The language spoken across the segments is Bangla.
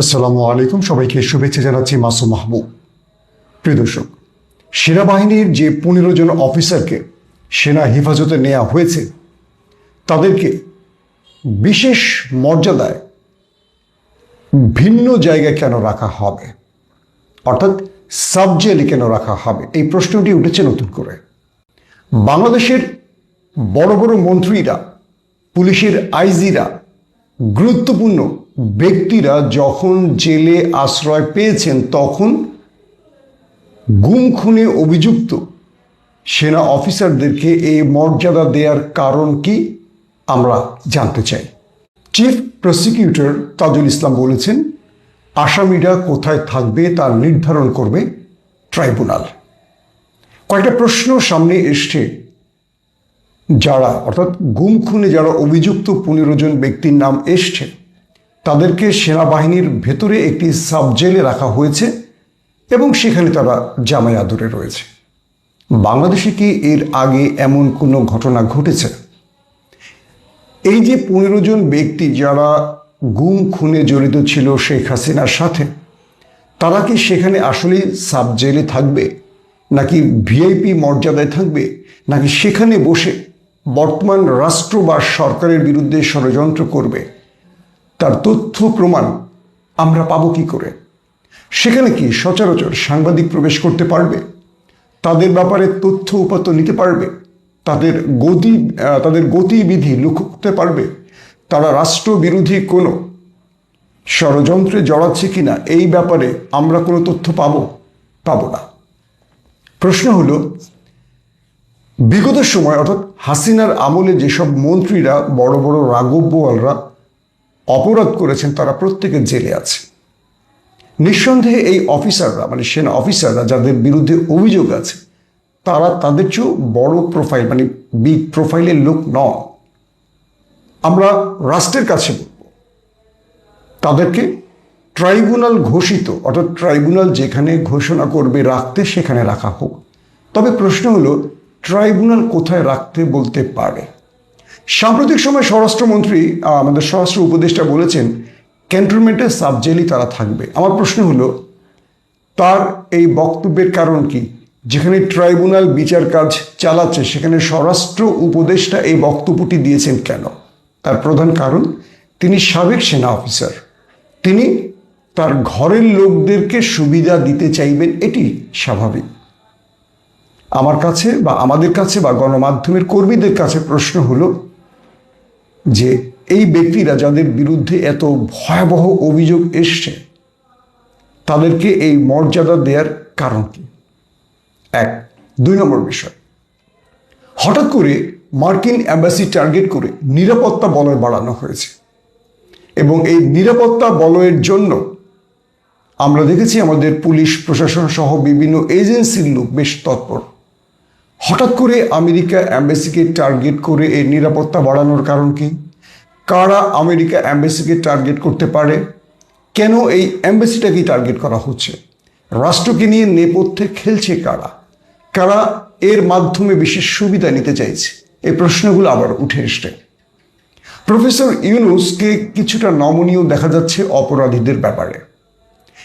আসসালামু আলাইকুম। সবাইকে শুভেচ্ছা জানাচ্ছি মাসুম মাহবুব প্রিয় দর্শক, সেনাবাহিনীর যে পনেরো জন অফিসারকে সেনা হেফাজতে নেওয়া হয়েছে, তাদেরকে বিশেষ মর্যাদায় ভিন্ন জায়গায় কেন রাখা হবে? অর্থাৎ সাব জেলে কেন রাখা হবে? এই প্রশ্নটি উঠেছে নতুন করে। বাংলাদেশের বড় বড় মন্ত্রীরা, পুলিশের আইজিরা গুরুত্বপূর্ণ ব্যক্তিরা যখন জেলে আশ্রয় পেয়েছেন, তখন গুম খুনে অভিযুক্ত সেনা অফিসারদেরকে এই মর্যাদা দেওয়ার কারণ কি আমরা জানতে চাই। চিফ প্রসিকিউটর তাজুল ইসলাম বলেছেন, আসামিরা কোথায় থাকবে তা নির্ধারণ করবে ট্রাইব্যুনাল। কয়েকটা প্রশ্ন সামনে এসছে। যারা, অর্থাৎ গুম খুনে যারা অভিযুক্ত পনেরো জন ব্যক্তির নাম এসছে তাদেরকে সেনাবাহিনীর ভেতরে একটি সাব জেলে রাখা হয়েছে এবং সেখানে তারা জামাই আদরে রয়েছে। বাংলাদেশে কি এর আগে এমন কোনো ঘটনা ঘটেছে? এই যে পনেরো জন ব্যক্তি যারা গুম, খুনে জড়িত ছিল শেখ হাসিনার সাথে, তারা কি সেখানে আসলে সাব জেলে থাকবে? নাকি ভিআইপি মর্যাদায় থাকবে? নাকি সেখানে বসে বর্তমান রাষ্ট্র বা সরকারের বিরুদ্ধে ষড়যন্ত্র করবে? তার তথ্য প্রমাণ আমরা পাবো কি করে? সেখানে কি সচরাচর সাংবাদিক প্রবেশ করতে পারবে? তাদের ব্যাপারে তথ্য উপাত্ত নিতে পারবে? তাদের গতি তাদের গতিবিধি লক্ষ্য করতে পারবে? তারা রাষ্ট্রবিরোধী কোনো ষড়যন্ত্রে জড়াচ্ছে কিনা এই ব্যাপারে আমরা কোনো তথ্য পাবো পাবো না। প্রশ্ন হলো, বিগত সময় অর্থাৎ হাসিনার আমলে যেসব মন্ত্রীরা, বড় বড় রাগব্যওয়ালরা অপরাধ করেছেন, তারা প্রত্যেকে জেলে আছে। নিঃসন্দেহে এই অফিসাররা মানে সেনা অফিসাররা যাদের বিরুদ্ধে অভিযোগ আছে, তারা তাদের চেয়েও বড় প্রোফাইল মানে বিগ প্রোফাইলের লোক নন। আমরা রাষ্ট্রের কাছে বলব, তাদেরকে ট্রাইব্যুনাল ঘোষিত, অর্থাৎ ট্রাইব্যুনাল যেখানে ঘোষণা করবে রাখতে সেখানে রাখা হোক। তবে প্রশ্ন হলো, ট্রাইব্যুনাল কোথায় রাখতে বলতে পারে? সাম্প্রতিক সময় স্বরাষ্ট্রমন্ত্রী আমাদের স্বরাষ্ট্র উপদেষ্টা বলেছেন ক্যান্টনমেন্টের সাব জেলই তারা থাকবে। আমার প্রশ্ন হলো, তার এই বক্তব্যের কারণ কি? যেখানে ট্রাইব্যুনাল বিচার কাজ চালাচ্ছে, সেখানে স্বরাষ্ট্র উপদেষ্টা এই বক্তব্যটি দিয়েছেন কেন? তার প্রধান কারণ, তিনি সাবেক সেনা অফিসার। তিনি তার ঘরের লোকদেরকে সুবিধা দিতে চাইবেন, এটি স্বাভাবিক। আমার কাছে বা আমাদের কাছে বা গণমাধ্যমের কর্মীদের কাছে প্রশ্ন হলো যে এই ব্যক্তিরা যাদের বিরুদ্ধে এত ভয়াবহ অভিযোগ এসছে, তাদেরকে এই মর্যাদা দেওয়ার কারণ কি? এক, দুই নম্বর বিষয়। হঠাৎ করে মার্কিন অ্যাম্বাসি টার্গেট করে নিরাপত্তা বলয় বাড়ানো হয়েছে এবং এই নিরাপত্তা বলয়ের জন্য আমরা দেখেছি আমাদের পুলিশ, প্রশাসন সহ বিভিন্ন এজেন্সির লোক বেশ তৎপর। হঠাৎ করে আমেরিকা অ্যাম্বাসিকে টার্গেট করে এর নিরাপত্তা বাড়ানোর কারণ কি? কারা আমেরিকা অ্যাম্বাসিকে টার্গেট করতে পারে? কেন এই অ্যাম্বাসিটাকে টার্গেট করা হচ্ছে? রাষ্ট্রকে নিয়ে নেপথ্যে খেলছে কারা? কারা এর মাধ্যমে বিশেষ সুবিধা নিতে চাইছে? এই প্রশ্নগুলো আবার উঠে এসছে। প্রফেসর ইউনুসকে কিছুটা নমনীয় দেখা যাচ্ছে অপরাধীদের ব্যাপারে।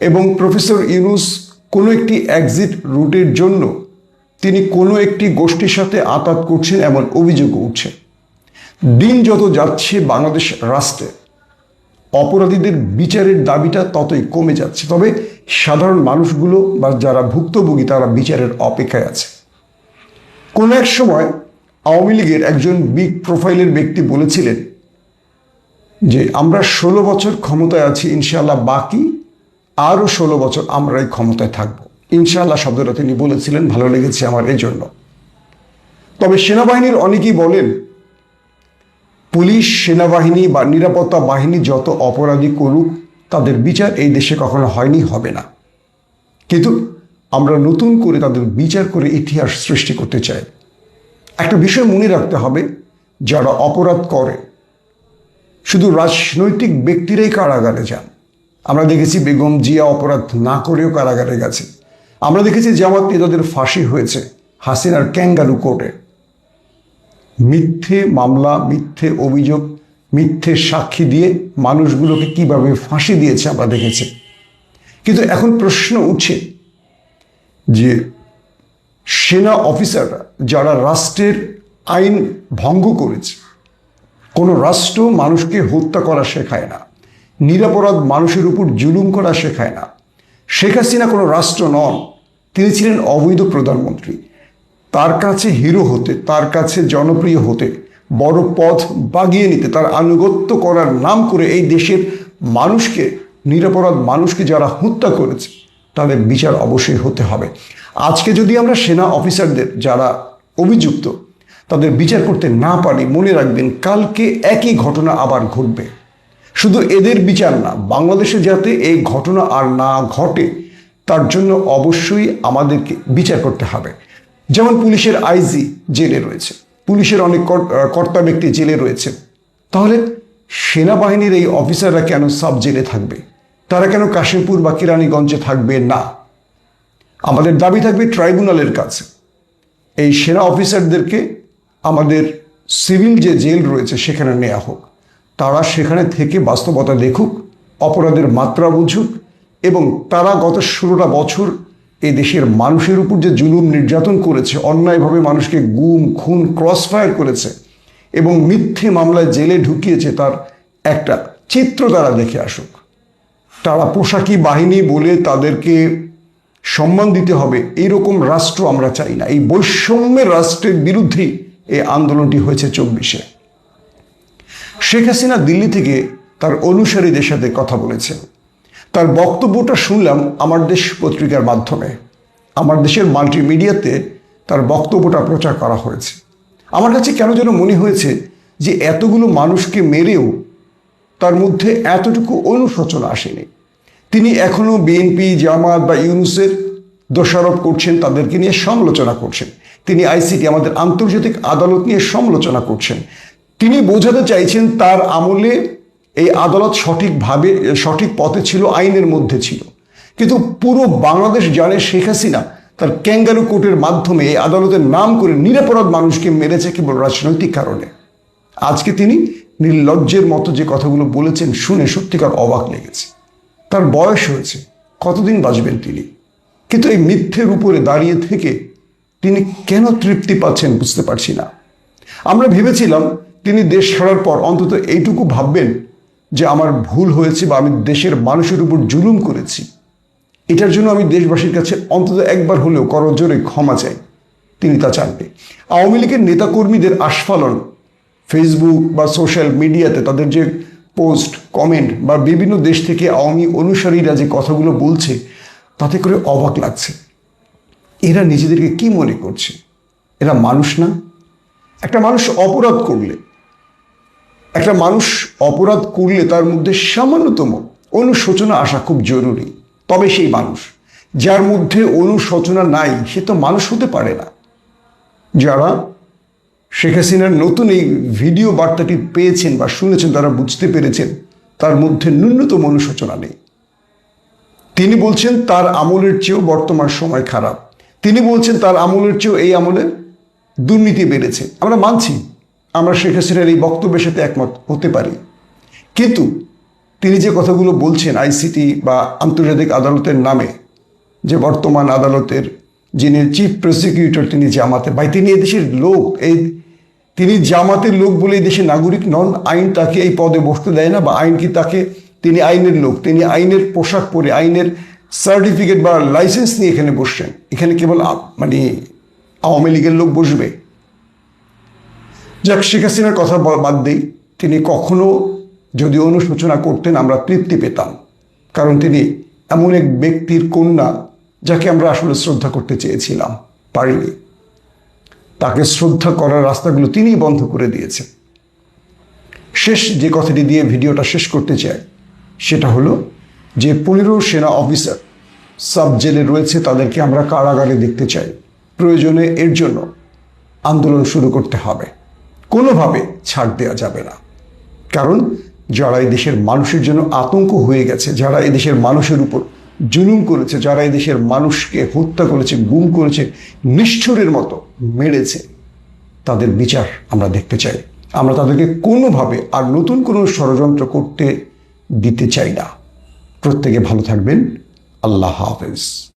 এবং প্রফেসর ইউনুস কোনো একটি এক্সিট রুটের জন্য তিনি কোনো একটি গোষ্ঠীর সাথে আতাত করছেন এমন অভিযোগ উঠছে। দিন যত যাচ্ছে বাংলাদেশ রাষ্ট্রে, অপরাধীদের বিচারের দাবিটা ততই কমে যাচ্ছে। তবে সাধারণ মানুষগুলো বা যারা ভুক্তভোগী, তারা বিচারের অপেক্ষায় আছে। কোনো এক সময় আওয়ামী লীগের একজন বিগ প্রোফাইলের ব্যক্তি বলেছিলেন যে, আমরা ষোলো বছর ক্ষমতায় আছি, ইনশাআল্লাহ বাকি আরও ষোলো বছর আমরা এই ক্ষমতায় থাকব। ইনশাআল্লাহ শব্দটা তিনি বলেছিলেন, ভালো লেগেছে আমার এই জন্য তবে সেনাবাহিনীর অনেকেই বলেন, পুলিশ, সেনাবাহিনী বা নিরাপত্তা বাহিনী যত অপরাধী করুক, তাদের বিচার এই দেশে কখনো হয়নি, হবে না। কিন্তু আমরা নতুন করে তাদের বিচার করে ইতিহাস সৃষ্টি করতে চাই। একটা বিষয় মনে রাখতে হবে, যারা অপরাধ করে, শুধু রাজনৈতিক ব্যক্তিরাই কারাগারে যান। আমরা দেখেছি বেগম জিয়া অপরাধ না করেও কারাগারে গেছে। আমরা দেখেছি জামাত নেতাদের ফাঁসি হয়েছে হাসিনার ক্যাঙ্গারু কোর্টে। মিথ্যে মামলা, মিথ্যে অভিযোগ, মিথ্যে সাক্ষী দিয়ে মানুষগুলোকে কীভাবে ফাঁসি দিয়েছে আমরা দেখেছি। কিন্তু এখন প্রশ্ন উঠছে যে সেনা অফিসাররা যারা রাষ্ট্রের আইন ভঙ্গ করেছে, কোনো রাষ্ট্র মানুষকে হত্যা করা শেখায় না, নিরাপরাধ মানুষের উপর জুলুম করা শেখায় না শেখ হাসিনা কোনো রাষ্ট্র নন, তিনি ছিলেন অবৈধ প্রধানমন্ত্রী। তার কাছে হিরো হতে, তার কাছে জনপ্রিয় হতে, বড় পথ বাগিয়ে নিতে, তার আনুগত্য করার নাম করে এই দেশের মানুষকে, নিরাপরাধ মানুষকে যারা হত্যা করেছে, তাদের বিচার অবশ্যই হতে হবে। আজকে যদি আমরা সেনা অফিসারদের যারা অভিযুক্ত, তাদের বিচার করতে না পারি, মনে রাখবেন কালকে একই ঘটনা আবার ঘটবে। শুধু এদের বিচার না, বাংলাদেশে যাতে এই ঘটনা আর না ঘটে, তার জন্য অবশ্যই আমাদেরকে বিচার করতে হবে। যেমন পুলিশের আইজি জেলে রয়েছে, পুলিশের অনেক কর্তা ব্যক্তি জেলে রয়েছে। তাহলে সেনাবাহিনীর এই অফিসাররা কেন সাব জেলে থাকবে? তারা কেন কাশিমপুর বা কিরানীগঞ্জে থাকবে না? আমাদের দাবি থাকবে ট্রাইব্যুনালের কাছে। এই সেনা অফিসারদেরকে আমাদের সিভিল যে জেল রয়েছে, সেখানে নেওয়া হোক। তারা সেখানে থেকে বাস্তবতা দেখুক অপরাধের মাত্রা বুঝুক এবং তারা গত ষোলোটা বছর এই দেশের মানুষের উপর যে জুলুম নির্যাতন করেছে, অন্যায়ভাবে মানুষকে গুম, খুন ক্রস ফায়ার করেছে এবং মিথ্যে মামলায় জেলে ঢুকিয়েছে তার একটা চিত্র তারা দেখে আসুক। তারা পোশাকি বাহিনী বলে তাদেরকে সম্মান দিতে হবে, এইরকম রাষ্ট্র আমরা চাই না। এই বৈষম্যের রাষ্ট্রের বিরুদ্ধেই এই আন্দোলনটি হয়েছে চব্বিশে। শেখ হাসিনা দিল্লি থেকে তার অনুসারীদের সাথে কথা বলেছেন। তার বক্তব্যটা শুনলাম আমার দেশ পত্রিকার মাধ্যমে। আমার দেশের মাল্টিমিডিয়াতে তার বক্তব্যটা প্রচার করা হয়েছে। আমার কাছে কেন যেন মনে হয়েছে যে এতগুলো মানুষকে মেরেও তার মধ্যে এতটুকু অনুশোচনা আসেনি। তিনি এখনও বিএনপি, জামাত বা ইউনুসের দোষারোপ করছেন, তাদেরকে নিয়ে সমালোচনা করছেন। তিনি আইসিটি আমাদের আন্তর্জাতিক আদালত নিয়ে সমালোচনা করছেন। তিনি বোঝাতে চাইছেন তার আমলে এই আদালত সঠিকভাবে, সঠিক পথে ছিল, আইনের মধ্যে ছিল। কিন্তু পুরো বাংলাদেশ জানে শেখ হাসিনা তার ক্যাঙ্গারু কোর্টের মাধ্যমে এই আদালতের নাম করে নিরাপরাধ মানুষকে মেরেছে কেবল রাজনৈতিক কারণে। আজকে তিনি নির্লজ্জের মতো যে কথাগুলো বলেছেন শুনে সত্যিকার অবাক লেগেছে। তার বয়স হয়েছে, কতদিন বাঁচবেন তিনি? কিন্তু এই মিথ্যের উপরে দাঁড়িয়ে থেকে তিনি কেন তৃপ্তি পাচ্ছেন বুঝতে পারছি না। আমরা ভেবেছিলাম তিনি দেশ ছাড়ার পর অন্তত এইটুকু ভাববেন যে আমার ভুল হয়েছে বা আমি দেশের মানুষের উপর জুলুম করেছি। এটার জন্য আমি দেশবাসীর কাছে অন্তত একবার হলেও করজোরে ক্ষমা চাই, তিনি তা চানবে আওয়ামী লীগের নেতাকর্মীদের আস্ফালন ফেসবুক বা সোশ্যাল মিডিয়াতে তাদের যে পোস্ট কমেন্ট বা বিভিন্ন দেশ থেকে আওয়ামী অনুসারীরা যে কথাগুলো বলছে, তাতে করে অবাক লাগছে। এরা নিজেদেরকে কি মনে করছে? এরা মানুষ না? একটা মানুষ অপরাধ করলে একটা মানুষ অপরাধ করলে তার মধ্যে সামান্যতম অনুশোচনা আসা খুব জরুরি। তবে সেই মানুষ, যার মধ্যে অনুশোচনা নাই, সে তো মানুষ হতে পারে না। যারা শেখ হাসিনার নতুন এই ভিডিও বার্তাটি পেয়েছেন বা শুনেছেন, তারা বুঝতে পেরেছেন, তার মধ্যে ন্যূনতম অনুশোচনা নেই। তিনি বলছেন, তার আমলের চেয়েও বর্তমান সময় খারাপ। তিনি বলছেন, তার আমলের চেয়েও এই আমলে দুর্নীতি বেড়েছে। আমরা মানছি আমরা শেখ হাসিনার এই বক্তব্যের সাথে একমত হতে পারি। কিন্তু তিনি যে কথাগুলো বলছেন আইসিটি বা আন্তর্জাতিক আদালতের নামে, যে বর্তমান আদালতের যিনি চিফ প্রসিকিউটর তিনি জামাতে, ভাই তিনি এদেশের লোক, এই তিনি জামাতের লোক বলে এই দেশের নাগরিক নন, আইন তাকে এই পদে বসতে দেয় না বা আইন কি তাকে, তিনি আইনের লোক, তিনি আইনের পোশাক পরে আইনের সার্টিফিকেট বা লাইসেন্স নিয়ে এখানে বসছেন। এখানে কেবল মানে আওয়ামী লীগের লোক বসবে। যাক, শেখ হাসিনার কথা বাদ দিই, তিনি কখনো যদি অনুশোচনা করতেন, আমরা তৃপ্তি পেতাম। কারণ তিনি এমন এক ব্যক্তির কন্যা যাকে আমরা আসলে শ্রদ্ধা করতে চেয়েছিলাম, পারিনি। তাকে শ্রদ্ধা করার রাস্তাগুলো তিনিই বন্ধ করে দিয়েছেন। শেষ যে কথাটি দিয়ে ভিডিওটা শেষ করতে চাই, সেটা হলো যে পনেরো সেনা অফিসার সাব জেলে রয়েছে, তাদেরকে আমরা কারাগারে দেখতে চাই। প্রয়োজনে এর জন্য আন্দোলন শুরু করতে হবে। কোনোভাবে ছাড় দেওয়া যাবে না। কারণ যারা দেশের মানুষের জন্য আতঙ্ক হয়ে গেছে, যারা দেশের মানুষের উপর জুলুম করেছে, যারা দেশের মানুষকে হত্যা করেছে, গুম করেছে, নিষ্ঠুরের মতো মেরেছে, তাদের বিচার আমরা দেখতে চাই। আমরা তাদেরকে কোনোভাবে আর নতুন কোনো ষড়যন্ত্র করতে দিতে চাই না। প্রত্যেকে ভালো থাকবেন। আল্লাহ হাফেজ।